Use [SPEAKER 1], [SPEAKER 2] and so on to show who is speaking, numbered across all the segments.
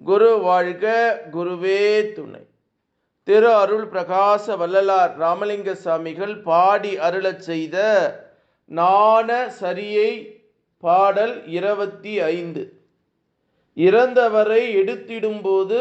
[SPEAKER 1] குரு வாழ்க குருவே துணை. திரு அருள் பிரகாச வள்ளலார் ராமலிங்க சாமிகள் பாடி அருளச் செய்த நாண சரியை பாடல் இருபத்தி ஐந்து. இறந்தவரை எடுத்திடும்போது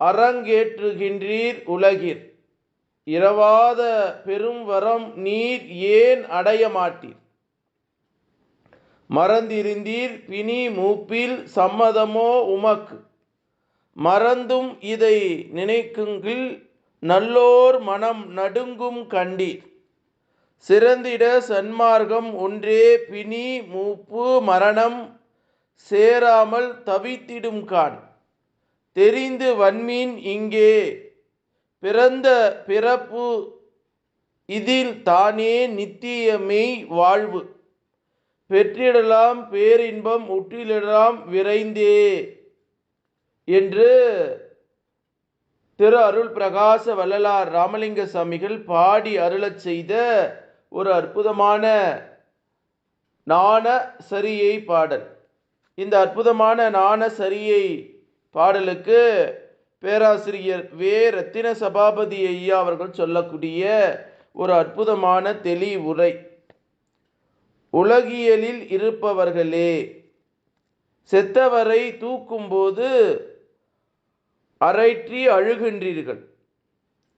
[SPEAKER 1] அரங்கேற்றுகின்றீர் உலகிற் இரவாத பெரும் வரம் நீர் ஏன் அடைய மாட்டீர் மறந்திருந்தீர் பிணி மூப்பில் சம்மதமோ உமக்கு மறந்தும் இதை நினைக்குங்கில் நல்லோர் மனம் நடுங்கும் கண்டீர். சிறந்திட சன்மார்க்கம் ஒன்றே பிணி மூப்பு மரணம் சேராமல் தவித்திடும் கான். தெரிந்து வன்மீன் இங்கே பிறந்த பிறப்பு இதில் தானே நித்தியமை வாழ்வு. பெற்றிடலாம் பேரின்பம் உற்றிடலாம் விரைந்தே என்று திரு அருள் பிரகாச வள்ளலார் ராமலிங்க சாமிகள் பாடி அருளச் செய்த ஒரு அற்புதமான நாண சரியை பாடல். இந்த அற்புதமான நாண சரியை பாடலுக்கு பேராசிரியர் வே. ரத்தின சபாபதி ஐயா அவர்கள் சொல்லக்கூடிய ஒரு அற்புதமான தெளிவுரை. உலகியலில் இருப்பவர்களே. செத்தவரை தூக்கும்போது அரைற்றி அழுகின்றீர்கள்.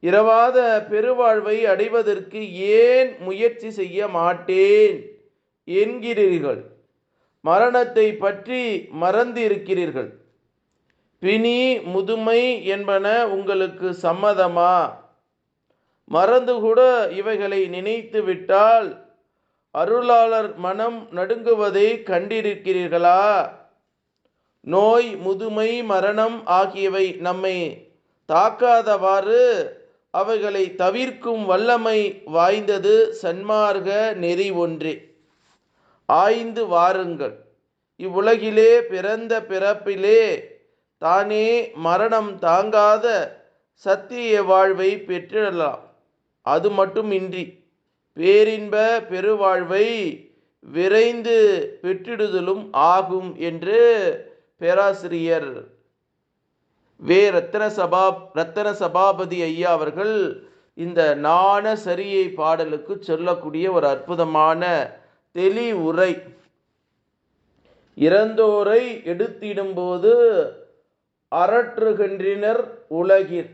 [SPEAKER 1] இரவாத பெருவாழ்வை அடைவதற்கு ஏன் முயற்சி செய்ய மாட்டேன்? என்கிறீர்கள். மரணத்தை பற்றி மறந்து இருக்கிறீர்கள் பிணி முதுமை என்பன உங்களுக்கு சம்மதமா? மறந்து கூட இவைகளை நினைத்து விட்டால் அருளாளர் மனம் நடுங்குவதை கண்டிருக்கிறீர்களா? நோய் முதுமை மரணம் ஆகியவை நம்மை தாக்காதவாறு அவைகளை தவிர்க்கும் வல்லமை வாய்ந்தது சன்மார்க நெறி ஒன்றே. ஆய்ந்து வாருங்கள். இவ்வுலகிலே பிறந்த பிறப்பிலே தானே மரணம் தாங்காத சத்திய வாழ்வை பெற்றிடலாம். அது மட்டுமின்றி பேரின்ப பெருவாழ்வை விரைந்து பெற்றிடுதலும் ஆகும் என்று பேராசிரியர் வே. ரத்தன சபா ரத்தன சபாபதி ஐயா அவர்கள் இந்த நாண சரியை பாடலுக்கு சொல்லக்கூடிய ஒரு அற்புதமான தெளிவுரை இறந்தோரை எடுத்திடும்போது அரற்றுகின்றனர் உலகிற்.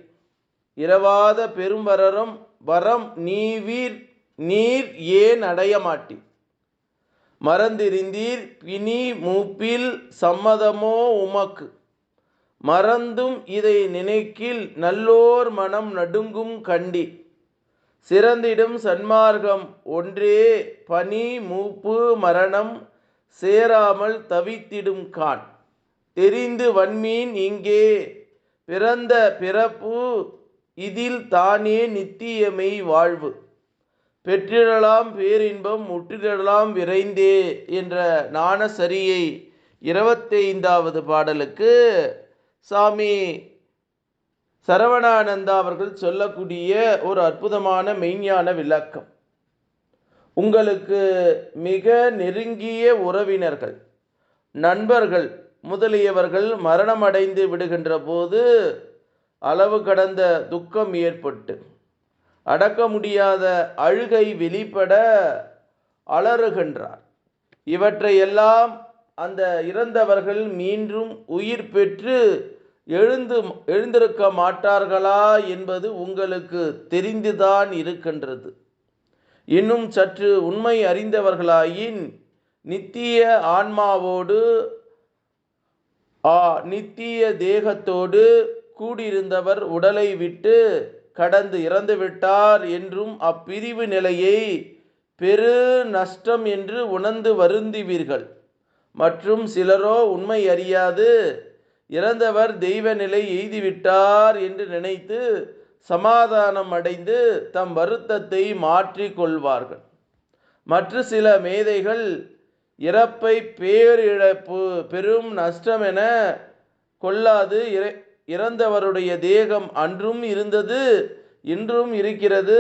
[SPEAKER 1] இரவாத பெரும்பரரம் வரம் நீவீர் நீர் ஏன் அடைய மாட்டி மறந்திருந்தீர் பிணி மூப்பில் சம்மதமோ உமக்கு. மறந்தும் இதை நினைக்கில் நல்லோர் மனம் நடுங்கும் கண்டி சிறந்திடும் சன்மார்க்கம் ஒன்றே பனி மூப்பு மரணம் சேராமல் தவித்திடும் கான். தெரிந்து வன்மீன் இங்கே பிறந்த பிறப்பு இதில் தானே நித்தியமை வாழ்வு. பெற்றிடலாம் பேரின்பம் முற்றிடலாம் விரைந்தே என்ற நாண சரியை இருபத்தைந்தாவது பாடலுக்கு சாமி சரவணானந்தா அவர்கள் சொல்லக்கூடிய ஒரு அற்புதமான மெய்ஞான விளக்கம். உங்களுக்கு மிக நெருங்கிய உறவினர்கள் நண்பர்கள் முதலியவர்கள் மரணமடைந்து விடுகின்ற போது அளவு கடந்த துக்கம் ஏற்பட்டு அடக்க முடியாத அழுகை வெளிப்பட அலறுகின்றார். இவற்றையெல்லாம் அந்த இறந்தவர்கள் மீண்டும் உயிர் பெற்று எழுந்து எழுந்திருக்க மாட்டார்களா என்பது உங்களுக்கு தெரிந்துதான் இருக்கின்றது. இன்னும் சற்று உண்மை அறிந்தவர்களாயின் நித்திய ஆன்மாவோடு ஆ நித்திய தேகத்தோடு கூடியிருந்தவர் உடலை விட்டு கடந்து இறந்துவிட்டார் என்றும் அப்பிரிவு நிலையை பெரு நஷ்டம் என்று உணர்ந்து வருந்துவீர்கள். மற்றும் சிலரோ உண்மை அறியாது இறந்தவர் தெய்வ நிலை எய்திவிட்டார் என்று நினைத்து சமாதானம் அடைந்து தம் வருத்தத்தை மாற்றிக்கொள்வார்கள் மற்ற சில மேதைகள் இறப்பை பேரிழப்பு பெரும் நஷ்டமென கொள்ளாது இறை இறந்தவருடைய தேகம் அன்றும் இருந்தது இன்றும் இருக்கிறது.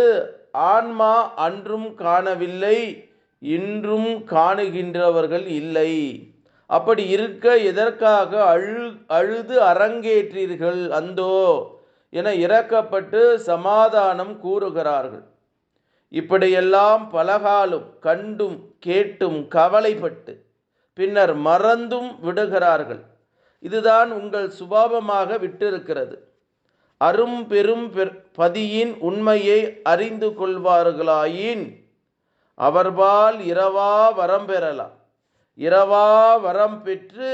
[SPEAKER 1] ஆன்மா அன்றும் காணவில்லை இன்றும் காணுகின்றவர்கள் இல்லை. அப்படி இருக்க எதற்காக அழு அழுது அரங்கேற்றீர்கள்? அந்தோ என இறக்கப்பட்டு சமாதானம் கூறுகிறார்கள். இப்படியெல்லாம் பலகாலும் கண்டும் கேட்டும் கவலைப்பட்டு பின்னர் மறந்தும் விடுகிறார்கள். இதுதான் உங்கள் சுபாவமாக விட்டிருக்கிறது. அரும் பெரும் பதியின் உண்மையை அறிந்து கொள்வார்களாயின் அவர்பால் இரவா வரம் பெறலாம் இரவா வரம் பெற்று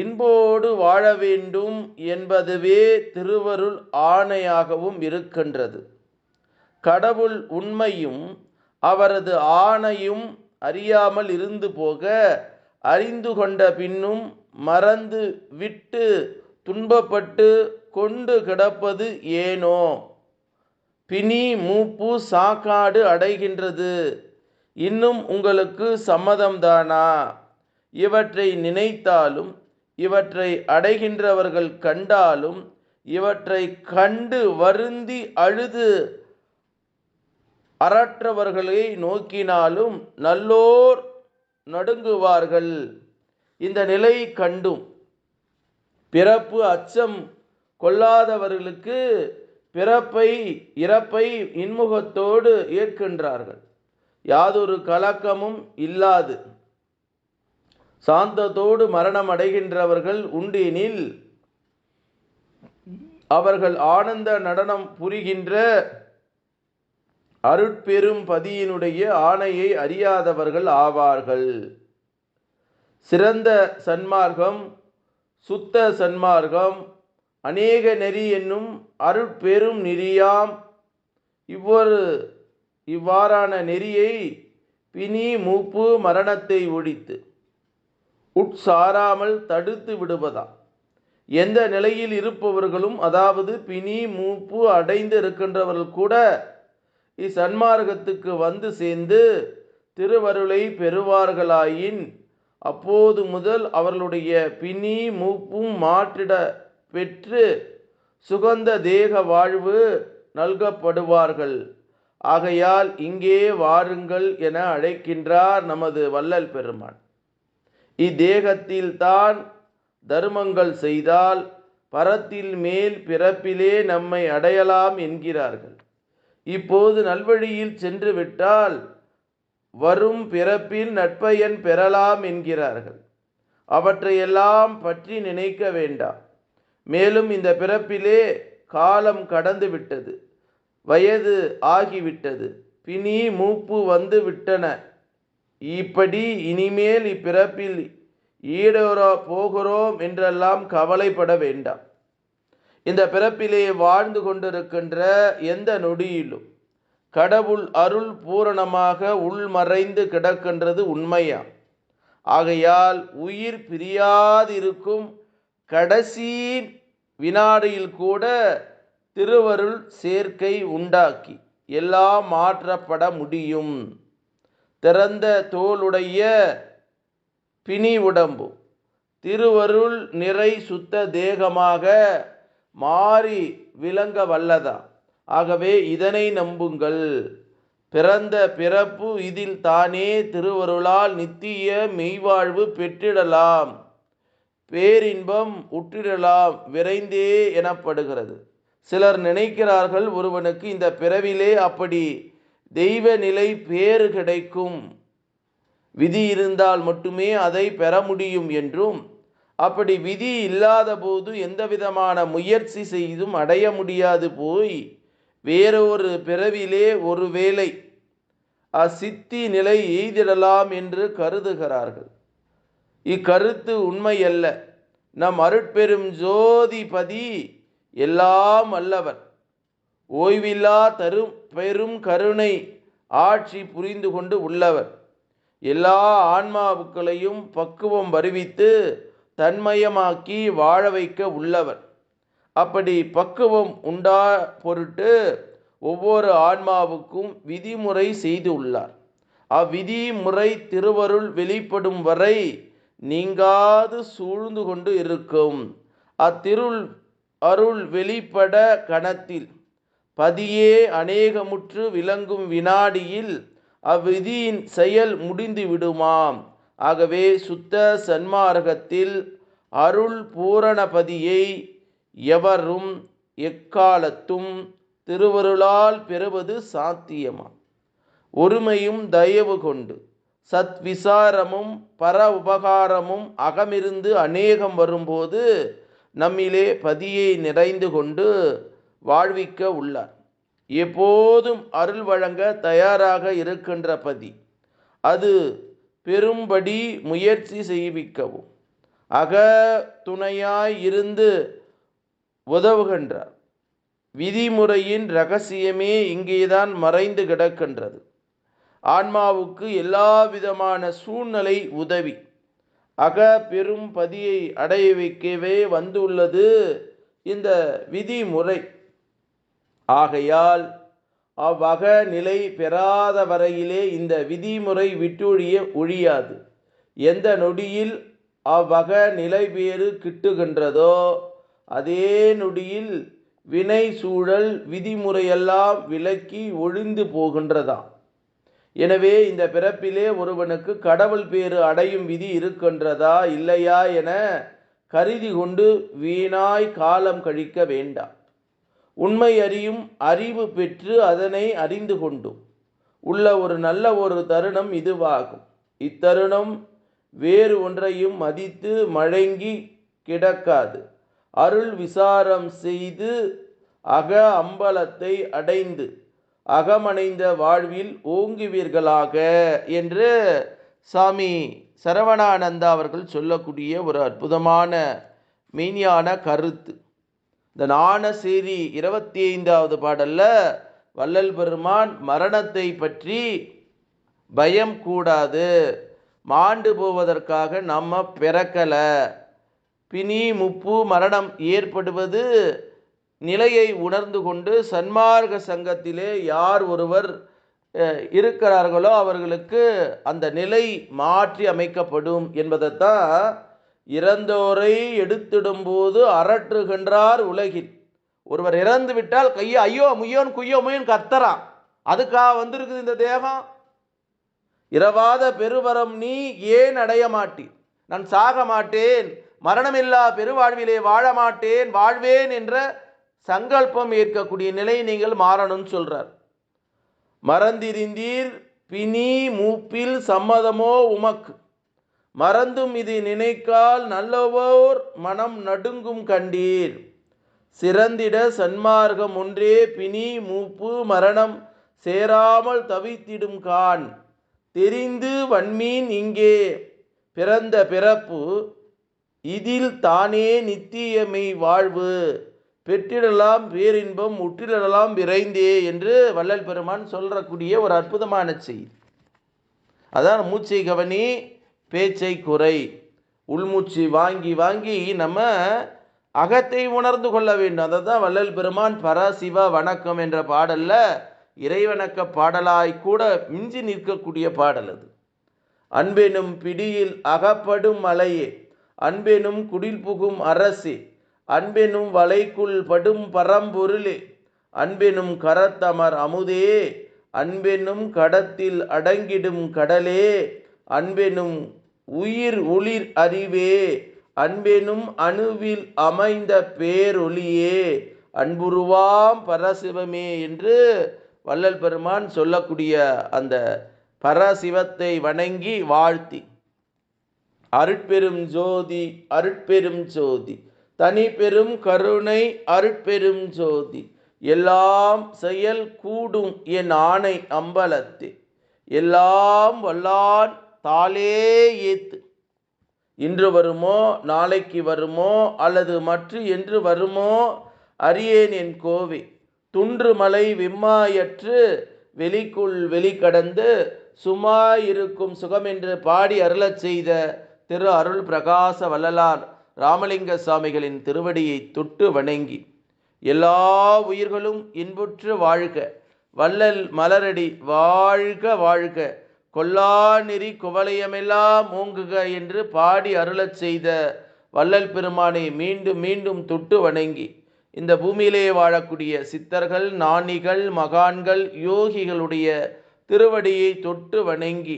[SPEAKER 1] இன்போடு வாழ வேண்டும் என்பதுவே திருவருள் ஆணையாகவும் இருக்கின்றது. கடவுள் உண்மையும் அவரது ஆணையும் அறியாமல் இருந்து போக அறிந்து கொண்ட பின்னும் மறந்து விட்டு துன்பப்பட்டு கொண்டு கிடப்பது ஏனோ? பிணி மூப்பு சாக்காடு அடைகின்றது. இன்னும் உங்களுக்கு சம்மதம்தானா? இவற்றை நினைத்தாலும் இவற்றை அடைகின்றவர்கள் கண்டாலும் இவற்றை கண்டு வருந்தி அழுது அறற்றவர்களை நோக்கினாலும் நல்லோர் நடுங்குவார்கள். இந்த நிலை கண்டும். பிறப்பு அச்சம் கொள்ளாதவர்களுக்கு பிறப்பை இறப்பை இன்முகத்தோடு ஏற்கின்றார்கள். யாதொரு கலக்கமும் இல்லாது. சாந்தத்தோடு மரணம் அடைகின்றவர்கள் உண்டெனில் அவர்கள் ஆனந்த நடனம் புரிகின்ற அருட்பெரும் பதியினுடைய ஆணையை அறியாதவர்கள் ஆவார்கள். சிறந்த சன்மார்க்கம் சுத்த சன்மார்க்கம் அநேக நெறி என்னும் அருட்பெரும் நெறியாம். இவ்வொரு இவ்வாறான நெறியை பிணி மூப்பு மரணத்தை ஒழித்து உட்சாராமல் தடுத்து விடுவதா எந்த நிலையில் இருப்பவர்களும் அதாவது பிணி மூப்பு அடைந்து இருக்கின்றவர்கள் கூட இச்சன்மார்க்கத்துக்கு வந்து சேர்ந்து திருவருளை பெறுவார்களாயின் அப்போது முதல் அவர்களுடைய பிணி மூப்பும் மாற்றிட பெற்று சுகந்த தேக வாழ்வு நல்கப்படுவார்கள். ஆகையால் இங்கே வாருங்கள் என அழைக்கின்றார் நமது வள்ளல் பெருமான். இத்தேகத்தில்தான் தர்மங்கள் செய்தால் பரத்தில் மேல் பிறப்பிலே நம்மை அடையலாம் என்கிறார்கள். இப்போது நல்வழியில் சென்று விட்டால் வரும் பிறப்பில் நட்பயன் பெறலாம் என்கிறார்கள். அவற்றையெல்லாம் பற்றி நினைக்க வேண்டாம். மேலும் இந்த பிறப்பிலே காலம் கடந்து விட்டது வயது ஆகிவிட்டது. பிணி மூப்பு வந்து விட்டன இப்படி இனிமேல் இப்பிறப்பில் ஈடோரா போகிறோம் என்றெல்லாம் கவலைப்பட வேண்டாம். இந்த பிறப்பிலே வாழ்ந்து கொண்டிருக்கின்ற எந்த நொடியிலும் கடவுள் அருள் பூரணமாக உள்மறைந்து கிடக்கின்றது உண்மையா? ஆகையால் உயிர் பிரியாதிருக்கும் கடைசி வினாடியில் கூட திருவருள் சேர்க்கை உண்டாக்கி எல்லாம் மாற்றப்பட முடியும். திறந்த தோளுடைய பிணி உடம்பு திருவருள் நிறை சுத்த தேகமாக மாறி விளங்க வல்லதா? ஆகவே இதனை நம்புங்கள். பிறந்த பிறப்பு இதில் தானே திருவருளால் நித்திய மெய்வாழ்வு பெற்றிடலாம். பேரின்பம் உற்றிடலாம். விரைந்தே எனப்படுகிறது. சிலர் நினைக்கிறார்கள் ஒருவனுக்கு இந்த பிறவிலே அப்படி தெய்வ நிலை பேறு கிடைக்கும். விதி இருந்தால் மட்டுமே அதை பெற முடியும் என்றும் அப்படி விதி இல்லாத போது எந்த விதமான முயற்சி செய்தும் அடைய முடியாது போய் வேறொரு பிறவிலே ஒருவேளை அசித்தி நிலை எய்திடலாம் என்று கருதுகிறார்கள். இக்கருத்து உண்மையல்ல. நம் அருட்பெரும் ஜோதிபதி எல்லாம் அல்லவர் ஓய்வில்லா தரும் பெரும் கருணை ஆட்சி புரிந்து கொண்டு உள்ளவர். எல்லா ஆன்மாவுக்களையும் பக்குவம் வருவித்து தன்மயமாக்கி வாழ வைக்க உள்ளவர். அப்படி பக்குவம் உண்டா பொருட்டு ஒவ்வொரு ஆன்மாவுக்கும் விதிமுறை செய்துள்ளார் அவ்விதிமுறை திருவருள் வெளிப்படும் வரை நீங்காது சூழ்ந்து கொண்டு இருக்கும். அத்திருள் அருள் வெளிப்பட கணத்தில் பதியே அநேகமுற்று விளங்கும் வினாடியில் அவ்விதியின் செயல் முடிந்து விடுமாம். ஆகவே சுத்த சன்மார்க்கத்தில் அருள் பூரணபதியை எவரும் எக்காலத்தும் திருவருளால் பெறுவது சாத்தியமா? ஒருமையும் தயவு கொண்டு சத் விசாரமும் பர உபகாரமும் அகமிருந்து அநேகம் வரும்போது நம்மிலே பதியை நிறைந்து கொண்டு வாழ்விக்க உள்ளார். எப்போதும் அருள் வழங்க தயாராக இருக்கின்ற பதி அது பெரும்படி முயற்சி செய்விக்கவும். அக துணையாய் இருந்து உதவுகின்றார். விதிமுறையின் ரகசியமே இங்கேதான் மறைந்து கிடக்கின்றது. ஆன்மாவுக்கு எல்லா விதமான சூழ்நிலை உதவி. அக பெரும் பதியை அடைய வைக்கவே வந்துள்ளது இந்த விதிமுறை. ஆகையால் அவ்வக நிலை பெறாத வரையிலே இந்த விதிமுறை விட்டொழிய ஒழியாது. எந்த நொடியில் அவ்வக நிலை பேறு கிட்டுகின்றதோ அதே நொடியில் வினை சூழல் விதிமுறையெல்லாம் விலக்கி ஒழிந்து போகின்றதாம் எனவே இந்த பிறப்பிலே ஒருவனுக்கு கடவுள் பேறு அடையும் விதி இருக்கின்றதா இல்லையா என கருதி கொண்டு வீணாய் காலம் கழிக்க வேண்டாம். உண்மை அறியும் அறிவு பெற்று அதனை அறிந்து கொண்டும் உள்ள ஒரு நல்ல ஒரு தருணம் இதுவாகும். இத்தருணம் வேறு ஒன்றையும் மதித்து மழங்கி கிடக்காது. அருள் விசாரம் செய்து அக அம்பலத்தை அடைந்து அகமணைந்த வாழ்வில் ஓங்குவீர்களாக என்று சாமி சரவணானந்தா அவர்கள் சொல்லக்கூடிய ஒரு அற்புதமான மெய்ஞான கருத்து. இந்த நாணசேரி இருபத்தி ஐந்தாவது பாடலில் வள்ளல் பெருமான் மரணத்தை பற்றி பயம் கூடாது. மாண்டு போவதற்காக நம்ம பிறக்கலை. பிணி முப்பு மரணம் ஏற்படுவது நிலையை உணர்ந்து கொண்டு சன்மார்க்க சங்கத்திலே யார் ஒருவர் இருக்கிறார்களோ அவர்களுக்கு அந்த நிலை மாற்றி அமைக்கப்படும் என்பதைத்தான் இறந்தோரை எடுத்திடும்போது அரற்றுகின்றார் உலகில். ஒருவர் இறந்து விட்டால் கையோ ஐயோ முய்யோன் குய்யோ முயன் கத்தறான் அதுக்காக வந்திருக்குது இந்த தேகம். இரவாத பெருவரம் நீ ஏன் அடைய மாட்டி நான் சாக மாட்டேன் மரணமில்லா பெருவாழ்விலே வாழ மாட்டேன் வாழ்வேன் என்ற சங்கல்பம் ஏற்கக்கூடிய நிலை நீங்கள் மாறணும்னு சொல்கிறார் மறந்திருந்தீர் பிணி மூப்பில் சம்மதமோ உமக்கு. மறந்தும் இது நினைக்கால் நல்லவோர் மனம் நடுங்கும் கண்டீர். சிறந்திட சன்மார்க்கம் ஒன்றே பிணி மூப்பு மரணம் சேராமல் தவித்திடும் கான். தெரிந்து வன்மீன் இங்கே. பிறந்த பிறப்பு இதில் தானே நித்தியமை வாழ்வு? பெற்றிடலாம் பேரின்பம் முற்றிடலாம் விரைந்தே என்று வள்ளல் பெருமான் சொல்றக்கூடிய ஒரு அற்புதமான செய்தி. அதான் மூச்சை கவனி பேச்சை குறை. உள்மூச்சு வாங்கி வாங்கி நம்ம அகத்தை உணர்ந்து கொள்ள வேண்டும். அதை தான் வள்ளல் பெருமான் பரசிவ வணக்கம் என்ற பாடலில் இறைவணக்க பாடலாய் கூட மிஞ்சி நிற்கக்கூடிய பாடல் அது. அன்பெனும் பிடியில் அகப்படும் மலையே. அன்பெனும் குடில் புகும் அன்பெனும் வலைக்குள் படும் பரம்பொருளே அன்பெனும் கரத்தமர் அமுதே அன்பெனும் கடத்தில் அடங்கிடும் கடலே அன்பெனும் உயிர் ஒளிர் அறிவே அன்பெனும் அணுவில் அமைந்த பேரொளியே அன்புருவாம் பரசிவமே என்று வள்ளல் பெருமான் சொல்லக்கூடிய அந்த பரசிவத்தை வணங்கி வாழ்த்தி. அருட்பெரும் ஜோதி அருட்பெரும் ஜோதி. தனி பெரும் கருணை அருட்பெரும் ஜோதி. எல்லாம் செயல் கூடும் என் ஆணை அம்பலத்தே. எல்லாம் வல்லான் தாளே ஏத்து. இன்று வருமோ நாளைக்கு வருமோ அல்லது மற்ற என்று வருமோ அறியேன் என் கோவை. துன்று மலை விம்மாயற்று வெளிக்குள் வெளிக்கடந்து சும்மா இருக்கும் சுகமென்று பாடி அருளச் செய்த திரு அருள் பிரகாச வள்ளலார் ராமலிங்க சுவாமிகளின் திருவடியை தொட்டு வணங்கி எல்லா உயிர்களும் இன்புற்று வாழ்க வள்ளல் மலரடி வாழ்க வாழ்க கொல்லா நெறி குவலயமெல்லாம் என்று பாடி அருளச் செய்த வள்ளல் பெருமானை மீண்டும் மீண்டும் தொட்டு வணங்கி இந்த பூமியிலே வாழக்கூடிய சித்தர்கள் நாணிகள் மகான்கள் யோகிகளுடைய திருவடியை தொட்டு வணங்கி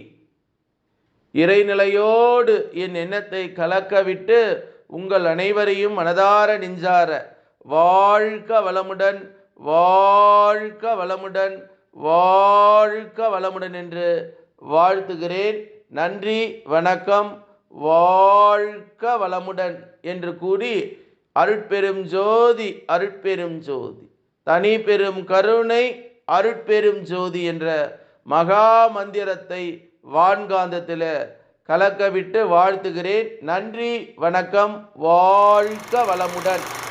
[SPEAKER 1] இறைநிலையோடு என் எண்ணத்தை கலக்கவிட்டு உங்கள் அனைவரையும் மனதார நெஞ்சார. வாழ்க வளமுடன் வாழ்க வளமுடன் வாழ்க வளமுடன் என்று வாழ்த்துகிறேன். நன்றி வணக்கம் வாழ்க வளமுடன் என்று கூறி அருட்பெரும் ஜோதி அருட்பெரும் ஜோதி. தனி பெரும் கருணை அருட்பெரும் ஜோதி என்ற மகா மந்திரத்தை வான்காந்தத்தில் கலக்கவிட்டு வாழ்த்துகிறேன். நன்றி வணக்கம் வாழ்க வளமுடன்.